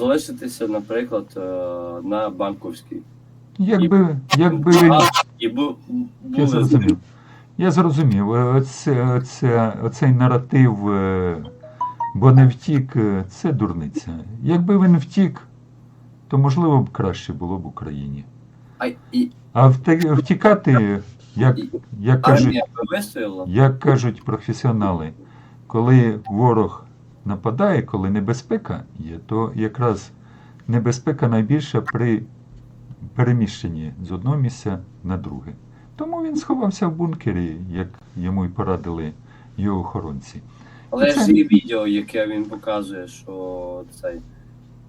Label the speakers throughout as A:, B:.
A: залишитися, наприклад, е, на банковській.
B: Якби, якби він.
A: І бу,
B: Я зрозумів. Я зрозумів. Е, Оце, оце, оцей наратив, е, бо не втік, це дурниця. Якби він втік, то можливо б краще було б Україні.
A: а, і
B: А втікати, як, як кажуть, як кажуть професіонали, коли ворог нападає, коли небезпека є, то якраз небезпека найбільша при переміщенні з одного місця на друге. Тому він сховався в бункері, як йому й порадили його охоронці.
A: Але
B: Це-
A: ж є відео, яке він показує, що цей.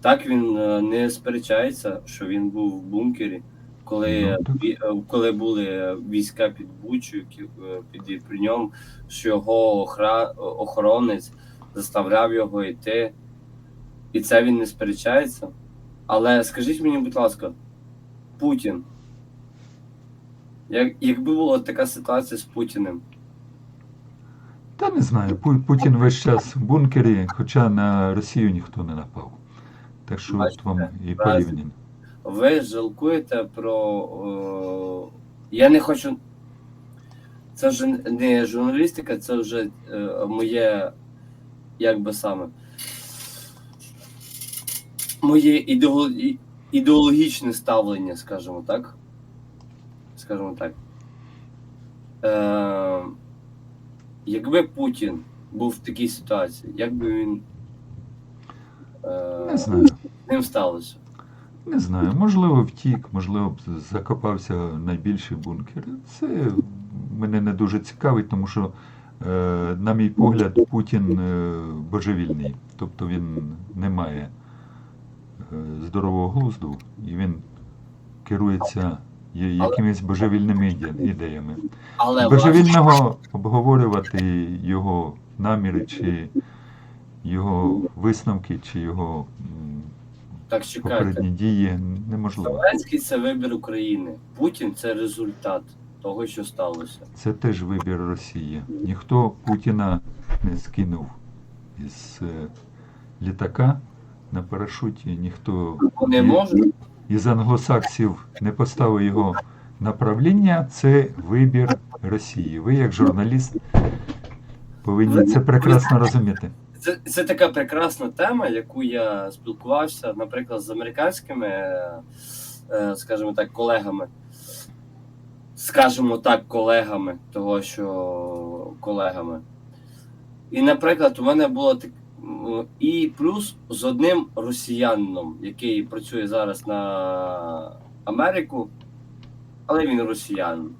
A: Так він е, не сперечається, що він був в бункері, коли,
B: Ну,
A: е, коли були війська під Бучу, е, під при ньому, що його охра... охоронець заставляв його йти. І це він не сперечається. Але скажіть мені, будь ласка, Путін. Як, якби була така ситуація з Путіним,
B: Та не знаю, Пу- Путін весь час в бункері, хоча на Росію ніхто не напав. Так що
A: Бачите,
B: от вам і порівняно.
A: ви жалкуєте про. Е, я не хочу. Це вже не журналістика, це вже е, моє, як би саме. Моє ідеологічне ставлення, скажімо так. Скажімо так. Е, якби Путін був в такій ситуації, як би він е,
B: Не знаю.
A: з ним сталося?
B: Не знаю, можливо, втік, можливо, б закопався в найбільший бункер. Це мене не дуже цікавить, тому що, на мій погляд, Путін е, божевільний. Тобто він не має е, здорового глузду і він керується якимись божевільними ідеями. Божевільного обговорювати його наміри, чи його висновки, чи його
A: Так чекайте.
B: попередні дії неможливо.
A: Зеленський це вибір України. Путін це результат того, що сталося.
B: Це теж вибір Росії. Ніхто Путіна не скинув із е, літака на парашуті, ніхто Ні.
A: можуть,
B: із англосаксів не поставив його на правління. Це вибір Росії. Ви, як журналіст, повинні це прекрасно розуміти.
A: це, це така прекрасна тема, яку я спілкувався, наприклад, з американськими, е, е, скажімо так, колегами. Скажімо так, колегами, того що колегами. І, наприклад, у мене було так. І плюс з одним росіянином, який працює зараз на Америку, але він росіянин.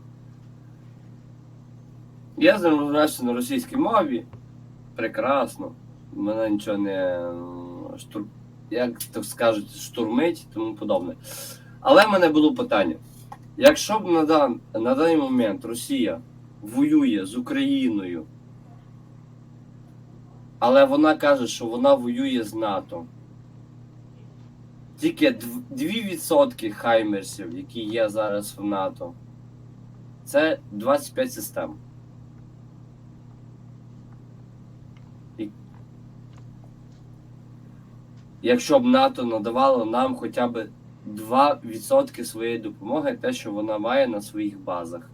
A: Я з ним розмовлявся на російській мові. Прекрасно. Мене нічого не штур... як так скажуть, штурмить тому подобне. Але в мене було питання: якщо б на, дан... на даний момент Росія воює з Україною, але вона каже, що вона воює з НАТО. Тільки 2% хаймерсів, які є зараз в НАТО, це 25 систем. Якщо б НАТО надавало нам хоча б 2% своєї допомоги, те, що вона має на своїх базах.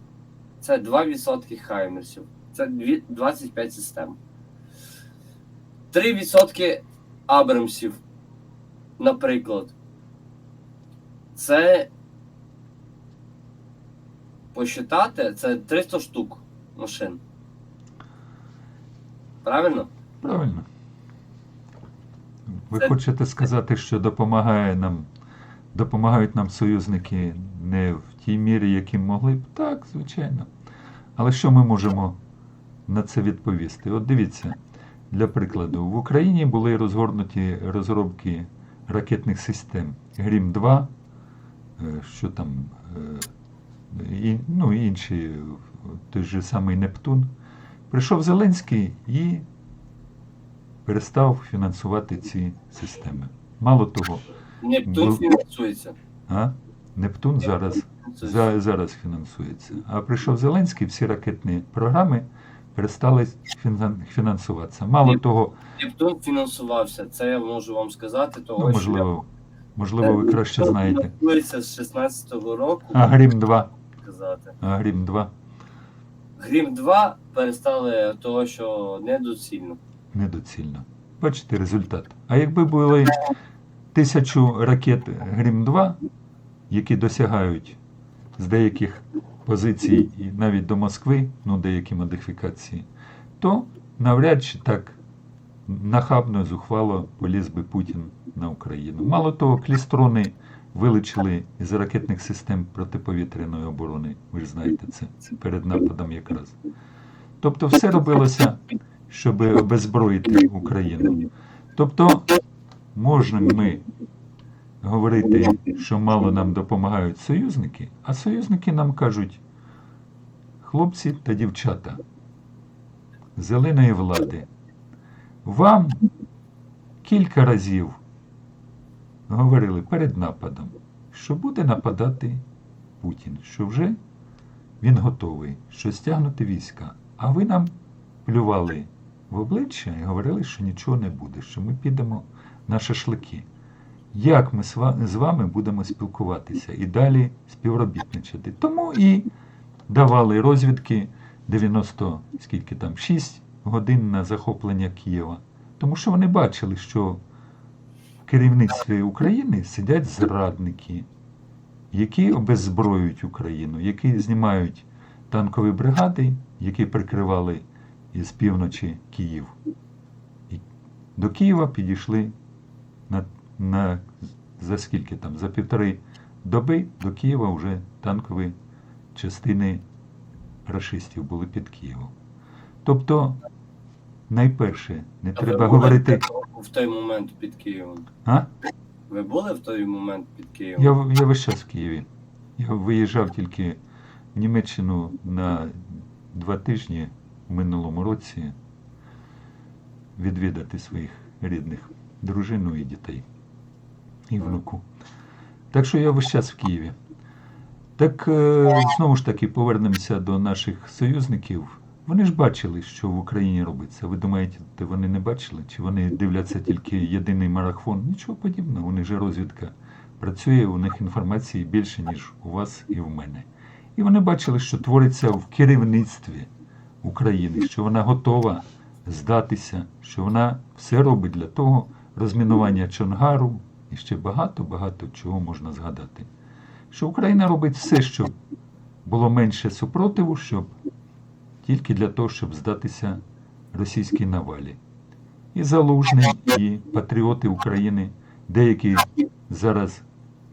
A: Це 2% хаймерсів. Це 25 систем. 3% Абрамсів, наприклад. Це посчитати, це 300 штук машин. Правильно?
B: Правильно. Ви
A: Це-
B: хочете сказати, що допомагає нам, допомагають нам союзники не в тій мірі, яким могли б? Так, звичайно. Але що ми можемо на це відповісти? От дивіться, для прикладу, в Україні були розгорнуті розробки ракетних систем Грім-2, е, що там, е, і, ну, інші, той же самий Нептун. Прийшов Зеленський і перестав фінансувати ці системи. Мало того,
A: Нептун фінансується.
B: а? Нептун зараз, за, зараз фінансується. А прийшов Зеленський, всі ракетні програми перестали фінансуватися. Мало
A: Ні.
B: того,
A: Нептун фінансувався, це я можу вам сказати, того
B: ну,
A: що
B: можливо, можливо, ви краще знаєте.
A: фінансується з 16-го року,
B: А Грім 2.
A: сказати.
B: А Грім 2
A: Грім 2 перестали того, що недоцільно.
B: недоцільно. Бачите результат. А якби були тисячу ракет Грім 2, які досягають з деяких позицій і навіть до Москви, ну деякі модифікації, то навряд чи так нахабно, зухвало поліз би Путін на Україну. Мало того, клістрони вилучили із ракетних систем протиповітряної оборони. Ви ж знаєте це, це перед нападом якраз. Тобто все робилося, щоб обезброїти Україну. Тобто можемо ми говорити, що мало нам допомагають союзники, а союзники нам кажуть, хлопці та дівчата зеленої влади, вам кілька разів говорили перед нападом, що буде нападати Путін, що вже він готовий, що стягнути війська. А ви нам плювали в обличчя і говорили, що нічого не буде, що ми підемо на шашлики. Як ми з вами будемо спілкуватися і далі співробітничати? Тому і давали розвідки 90, скільки там, 6 годин на захоплення Києва. Тому що вони бачили, що в керівництві України сидять зрадники, які обеззброюють Україну, які знімають танкові бригади, які прикривали із півночі Київ. І до Києва підійшли на, за скільки там, за півтори доби до Києва вже танкові частини рашистів були під Києвом. Тобто, найперше, не
A: А
B: треба
A: ви
B: говорити.
A: в той момент під Києвом.
B: А?
A: Ви були в той момент під Києвом?
B: Я, я весь час в Києві. Я виїжджав тільки в Німеччину на два тижні в минулому році відвідати своїх рідних, дружину і дітей, і внуку. Так що я весь час в Києві. Так е, знову ж таки повернемося до наших союзників. Вони ж бачили, що в Україні робиться. Ви думаєте, вони не бачили? Чи вони дивляться тільки єдиний марафон? Нічого подібного. У них розвідка працює, у них інформації більше, ніж у вас і в мене. І вони бачили, що твориться в керівництві України, що вона готова здатися, що вона все робить для того розмінування Чонгару і ще багато-багато чого можна згадати. Що Україна робить все, щоб було менше супротиву, щоб тільки для того, щоб здатися російській навалі. І Залужний, і патріоти України, деякі зараз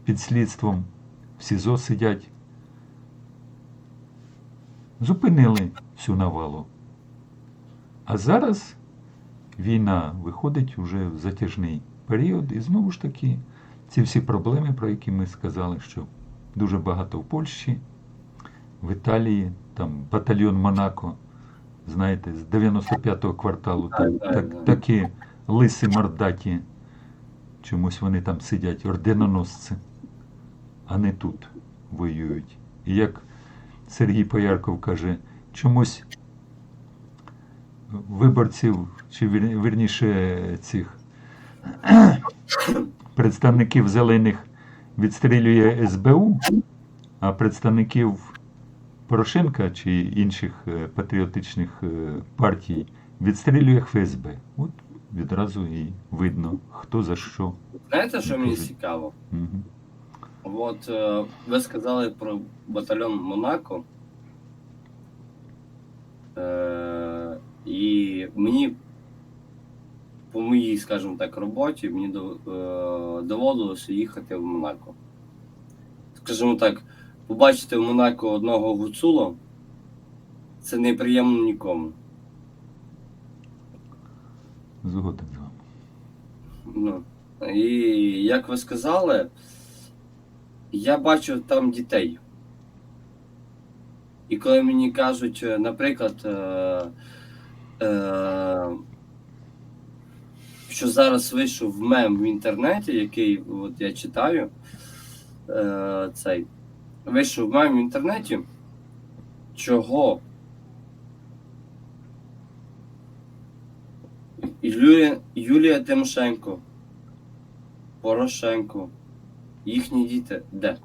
B: під слідством в СІЗО сидять, зупинили цю навалу. А зараз війна виходить уже в затяжний період, і знову ж таки ці всі проблеми, про які ми сказали, що дуже багато в Польщі, в Італії, там батальйон Монако, знаєте, з 95-го кварталу, там,
A: Так, так,
B: так,
A: так.
B: такі лиси мордаті, чомусь вони там сидять, орденоносці, а не тут воюють. І як Сергій Поярков каже, чомусь виборців, чи вірніше цих представників зелених відстрілює СБУ, а представників Порошенка чи інших е, патріотичних е, партій відстрілює ФСБ. От відразу і видно, хто за що.
A: Знаєте, що мені цікаво?
B: Мгм.
A: От е, ви сказали про батальйон Монако. Е, і мені по моїй, скажімо так, роботі мені е, доводилося їхати в Монако. Скажімо так, побачити в Монако одного гуцула це неприємно нікому.
B: Згоден з вами.
A: Ну, і як ви сказали, я бачу там дітей. І коли мені кажуть, наприклад, е, е, що зараз вийшов мем в інтернеті, який от я читаю, е, цей, вийшов мем в інтернеті, чого Юлія, Юлія Тимошенко, Порошенко, їхні діти де?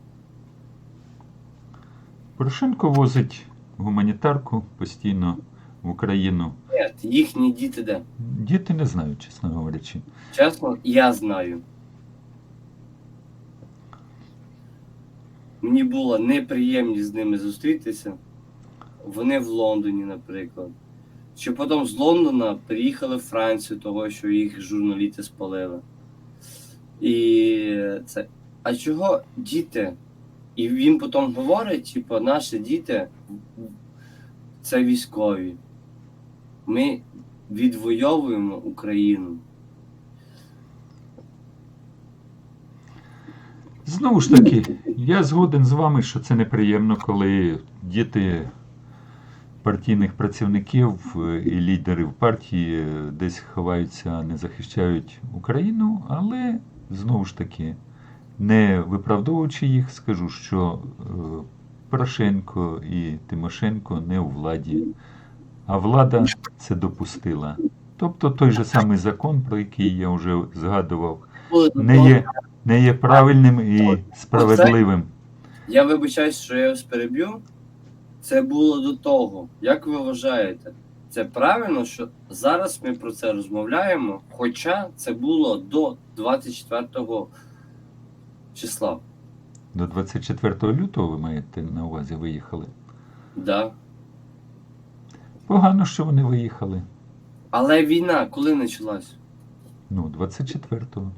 B: Порошенко возить гуманітарку постійно в Україну.
A: Ні, їхні діти де?
B: Діти не знають, чесно говорячи.
A: Чесно, я знаю. Мені було неприємність з ними зустрітися. Вони в Лондоні, наприклад. Чи потім з Лондона приїхали в Францію, того, що їх журналісти спалили. І це. А чого діти? І він потім говорить, типу, наші діти це військові. Ми відвоюємо Україну.
B: Знову ж таки, я згоден з вами, що це неприємно, коли діти партійних працівників е, і лідерів партії е, десь ховаються, не захищають Україну, але знову ж таки, не виправдовуючи їх, скажу, що е, Порошенко і Тимошенко не у владі, а влада це допустила. Тобто той же самий закон, про який я вже згадував, не є, не є правильним і справедливим.
A: Я вибачаюсь, що я вас переб'ю. Це було до того. Як ви вважаєте, це правильно, що зараз ми про це розмовляємо, хоча це було до 24 числа.
B: До 24 лютого ви маєте на увазі виїхали.
A: Да.
B: Погано, що вони виїхали.
A: Але війна коли почалась?
B: Ну, 24-го.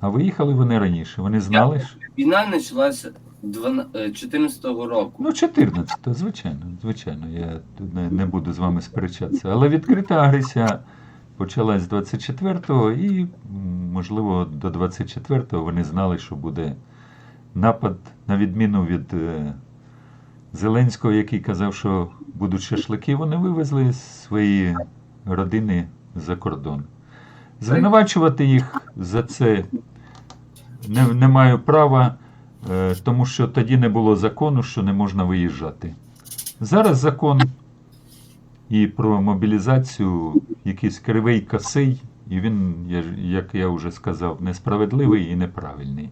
B: А виїхали вони раніше. Вони знали ж.
A: Війна почалася 14-го року.
B: Ну, 14-го, звичайно, звичайно. Я не, не буду з вами сперечатися. Але відкрита агресія почалась з 24-го і, можливо, до 24-го вони знали, що буде напад, на відміну від е, Зеленського, який казав, що будуть шашлики, вони вивезли свої родини за кордон. Звинувачувати їх за це не, не маю права, е, тому що тоді не було закону, що не можна виїжджати. Зараз закон і про мобілізацію якийсь кривий косий, і він, як я вже сказав, несправедливий і неправильний.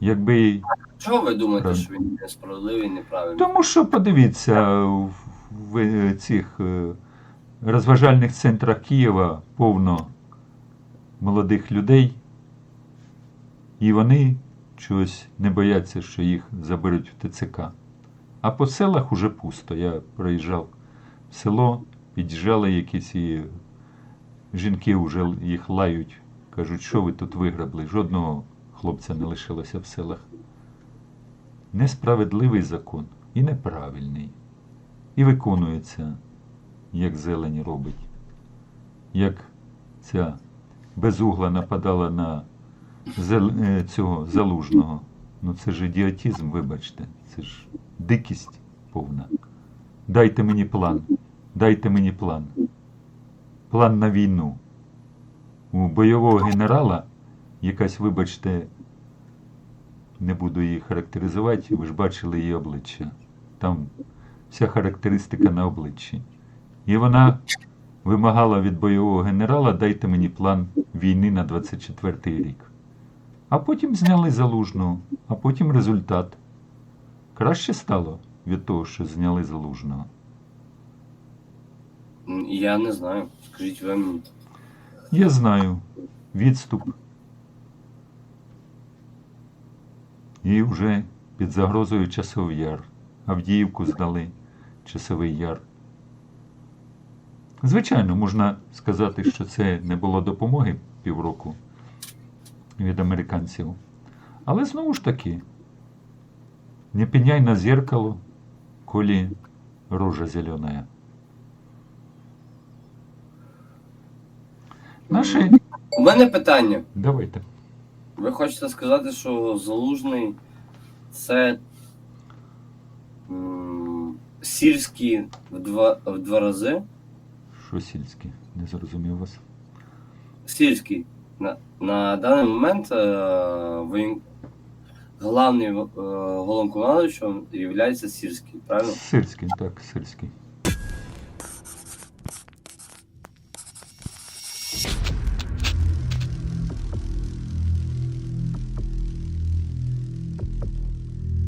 B: Якби
A: Чого ви думаєте, що він несправедливий і неправильний?
B: тому що подивіться, в, в е, цих е, розважальних центрах Києва повно молодих людей, і вони чогось не бояться, що їх заберуть в ТЦК. А по селах уже пусто. Я проїжджав в село, під'їжджали якісь і жінки вже їх лають, кажуть, що ви тут виграбли. Жодного хлопця не лишилося в селах. Несправедливий закон і неправильний. І виконується, як зелень робить. Як ця безугла нападала на зел- е, цього залужного. Ну це ж ідіотизм, вибачте, це ж дикість повна. Дайте мені план, дайте мені план. План на війну. У бойового генерала якась, вибачте, не буду її характеризувати, ви ж бачили її обличчя. Там вся характеристика на обличчі. І вона вимагала від бойового генерала дайте мені план війни на 24-й рік. А потім зняли залужного, а потім результат. Краще стало від того, що зняли залужного.
A: Я не знаю. Скажіть ви мені.
B: Я знаю відступ. І вже під загрозою часовий яр. Авдіївку здали часовий яр. Звичайно, можна сказати, що це не було допомоги півроку від американців. Але знову ж таки, не пеняй на зеркало, коли рожа зелена. Наші.
A: У мене питання.
B: Давайте.
A: Ви хочете сказати, що залужний це м, сільський в два, в два рази?
B: Що сільське? Не зрозумів вас.
A: Сільський. На, на даний момент е, воєн... главний е, головнокомандуючим є сільський, правильно?
B: Сирський, так, сирський.